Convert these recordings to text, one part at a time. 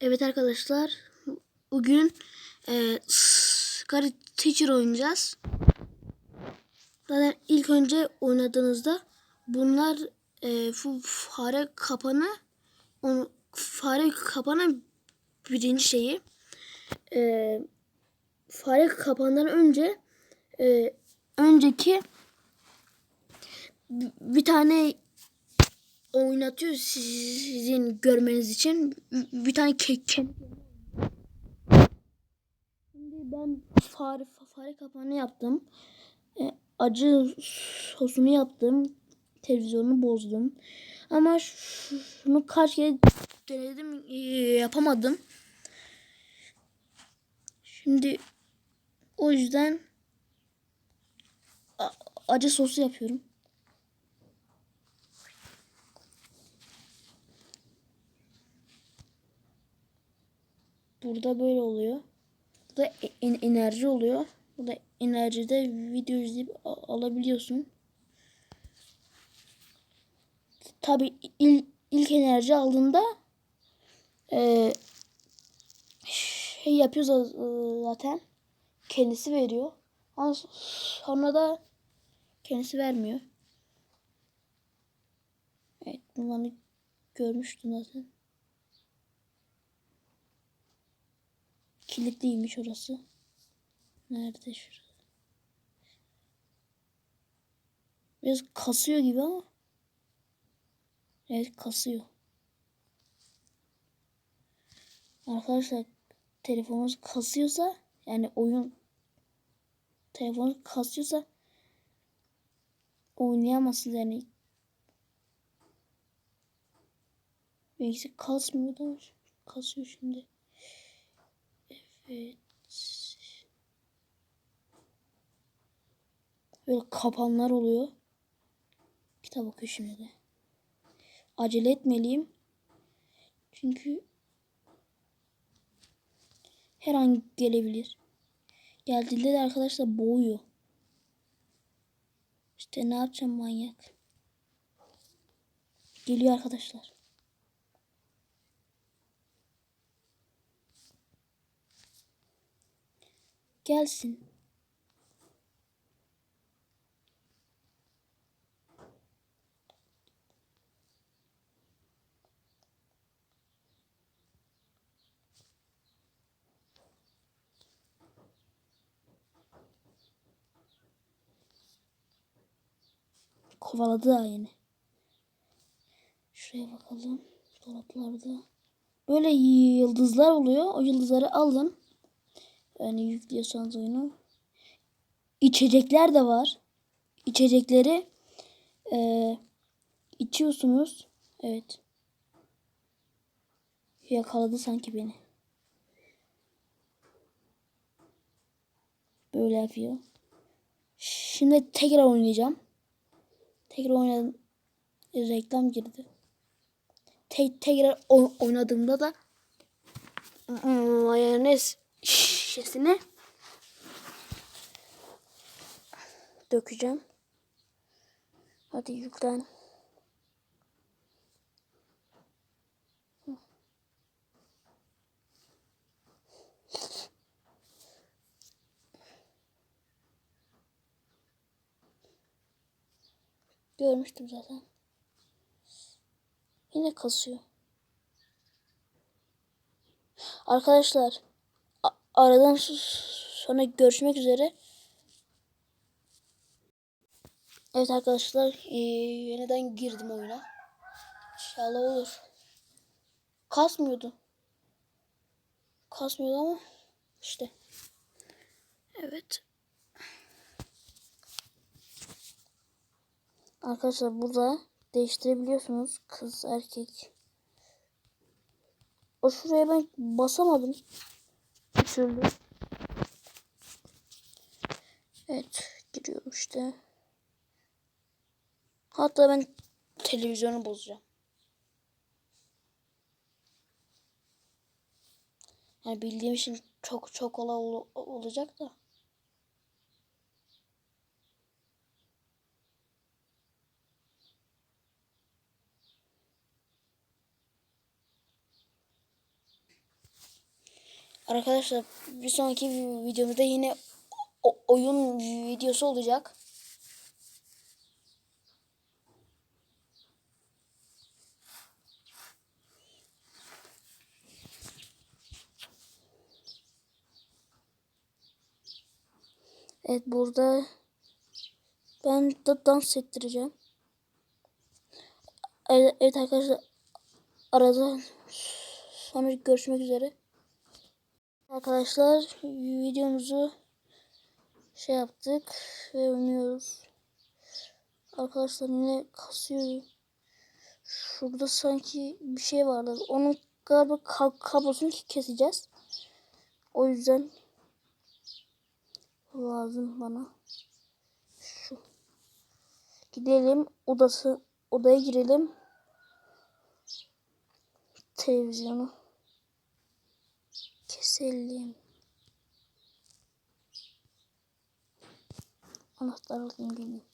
Evet arkadaşlar. Bugün e, Scary Teacher oynayacağız. Zaten ilk önce oynadığınızda bunlar e, fare kapanı onu, fare kapanı birinci şeyi. E, fare kapandan önce e, önceki bir tane oynatıyor sizin görmeniz için. Bir tane kek. Şimdi ben fare fare kapağını yaptım. E, acı sosunu yaptım. Televizyonu bozdum. Ama şunu kaç kere denedim e, yapamadım. Şimdi o yüzden acı sosu yapıyorum. Burada böyle oluyor. Burada en enerji oluyor. Burada enerjide video izleyip alabiliyorsun. Tabi il, ilk enerji aldığında e, şey yapıyor zaten. Kendisi veriyor. Ama sonra da kendisi vermiyor. Evet bunları görmüştüm zaten. Kilitliymiş orası. Nerede şurası? Biraz kasıyor gibi ama. Evet kasıyor. Arkadaşlar telefonunuz kasıyorsa yani oyun telefonunuz kasıyorsa oynayamazsınız yani. Belki kasmıyor da kasıyor şimdi. Evet. Böyle kapanlar oluyor. Kitap okuyor de. Acele etmeliyim. Çünkü her an gelebilir. Geldiğinde de arkadaşlar boğuyor. İşte ne yapacağım manyak. Geliyor arkadaşlar. Gelsin. Kovaladı daha yeni. Şuraya bakalım. Dolaplarda. Böyle yıldızlar oluyor. O yıldızları alın. Yani yüklüyorsanız oyunu. İçecekler de var. İçecekleri e, içiyorsunuz. Evet. Yakaladı sanki beni. Böyle yapıyor. Şimdi tekrar oynayacağım. Tekrar oynadım. Reklam girdi. Te tekrar oynadığımda da mayonez şişesini dökeceğim. Hadi yüklen. Görmüştüm zaten. Yine kasıyor. Arkadaşlar aradan sonra görüşmek üzere. Evet arkadaşlar ee, yeniden girdim oyuna. İnşallah olur. Kasmıyordu. Kasmıyordu ama işte. Evet. Arkadaşlar burada değiştirebiliyorsunuz kız erkek. O şuraya ben basamadım. Türlü. Evet giriyorum işte. Hatta ben televizyonu bozacağım. Yani bildiğim için çok çok kolay ol olacak da. Arkadaşlar bir sonraki videomuzda yine oyun videosu olacak. Evet burada ben de dans ettireceğim. Evet, evet arkadaşlar arada sonra görüşmek üzere. Arkadaşlar videomuzu şey yaptık ve oynuyoruz. Arkadaşlar yine kasıyor. Şurada sanki bir şey vardı. Onun galiba ka- kablosunu keseceğiz. O yüzden lazım bana. Şu. Gidelim odası odaya girelim. Televizyonu keselim. Anahtar alayım geleyim.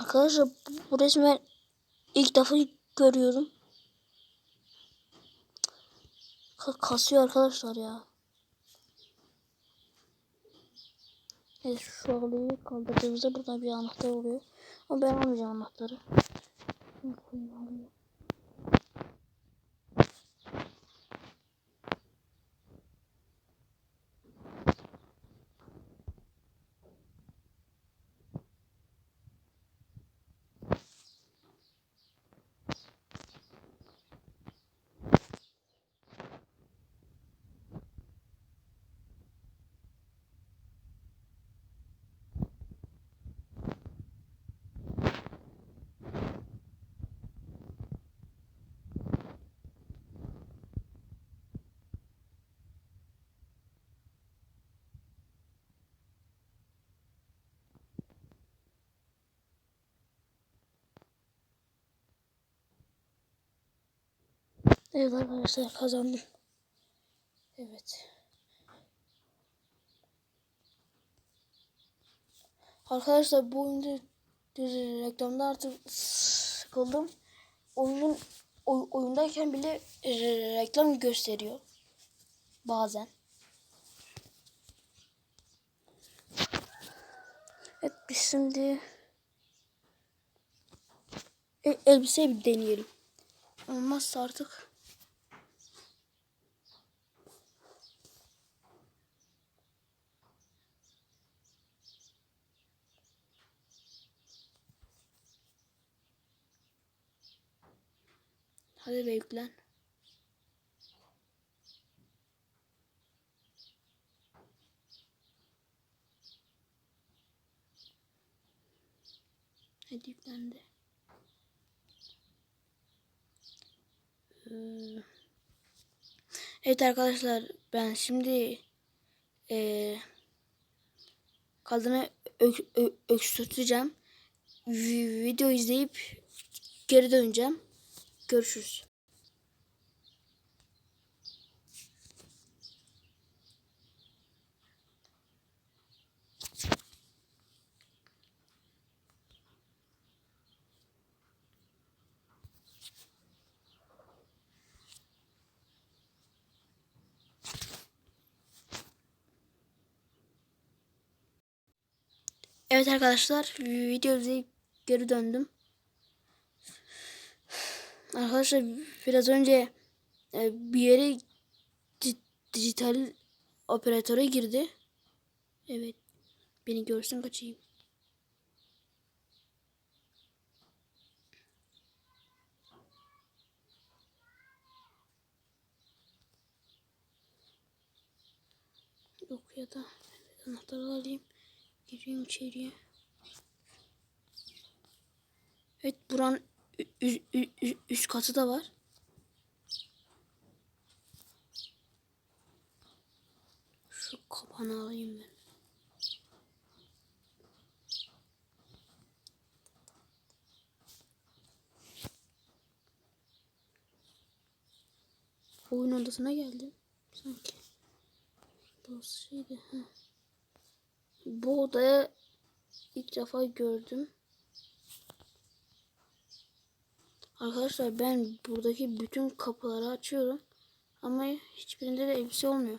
Arkadaşlar bu, ben ilk defa görüyorum. Ka- kasıyor arkadaşlar ya. Evet şu halıyı kaldırdığımızda burada bir anahtar oluyor. Ama ben almayacağım anahtarı. Şunu koyayım Evet arkadaşlar kazandım. Evet. Arkadaşlar bu oyunda reklamda artık sıkıldım. Oyunun oy- oyundayken bile e, reklam gösteriyor. Bazen. Evet biz şimdi e, elbiseyi bir deneyelim. Olmazsa artık Hadi be yüklen. Hadi yüklendi. Evet arkadaşlar ben şimdi eee kadını öksürteceğim. Vi- Video izleyip geri döneceğim. Görüşürüz. Evet arkadaşlar video izleyip geri döndüm. Arkadaşlar biraz önce e, bir yere di- dijital operatöre girdi. Evet. Beni görsün kaçayım. Yok ya da anahtarı alayım. Gireyim içeriye. Evet buranın ü- ü- ü- ü- üst katı da var. Şu kapağını alayım ben. Oyun odasına geldim. Sanki. Burası şeydi. Ha. Bu odaya ilk defa gördüm. Arkadaşlar ben buradaki bütün kapıları açıyorum. Ama hiçbirinde de elbise olmuyor.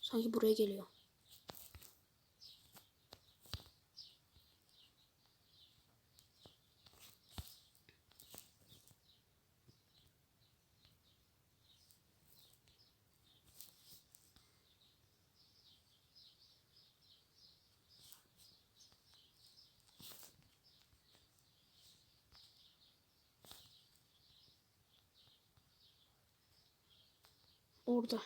Sanki buraya geliyor. Orada.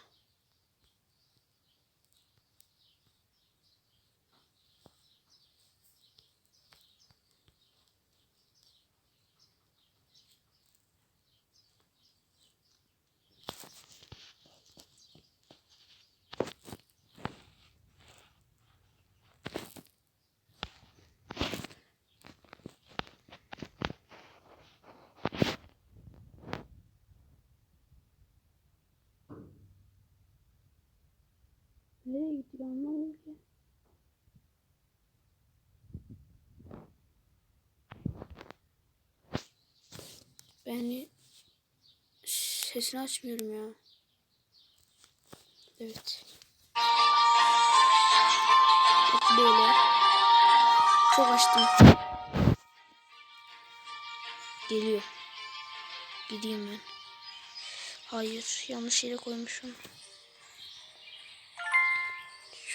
Nereye gitti ben. Ben sesini açmıyorum ya. Evet. Bak böyle. Çok açtım. Geliyor. Gideyim ben. Hayır, yanlış yere koymuşum.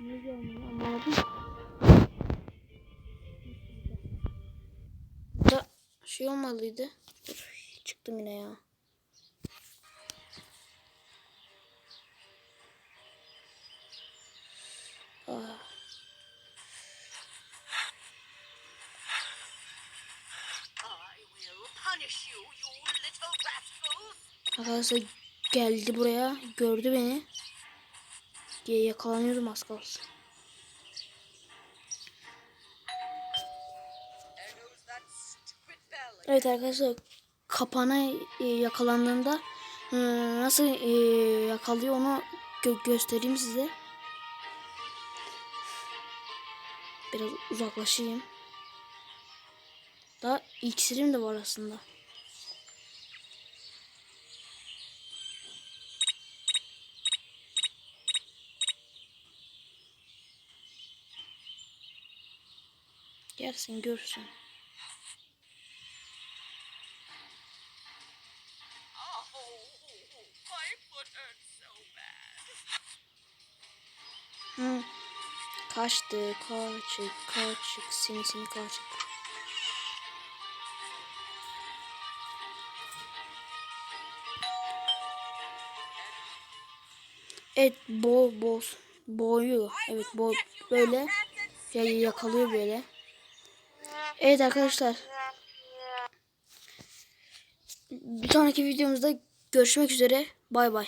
Ne diyorum anlamadım. Da şey olmalıydı. Çıktım yine ya. Ah. Arkadaşlar geldi buraya. Gördü beni. Diye yakalanıyorum az kalsın. Evet arkadaşlar kapana e, yakalandığında e, nasıl e, yakalıyor onu gö- göstereyim size. Biraz uzaklaşayım. Daha iksirim de var aslında. Gelsin görsün. Hı. Kaçtı, kaçık, kaçık, sinsini kaçık. Evet, bo boz, boğuyor. Evet, bo böyle ya yakalıyor böyle. Evet arkadaşlar. Bir sonraki videomuzda görüşmek üzere. Bay bay.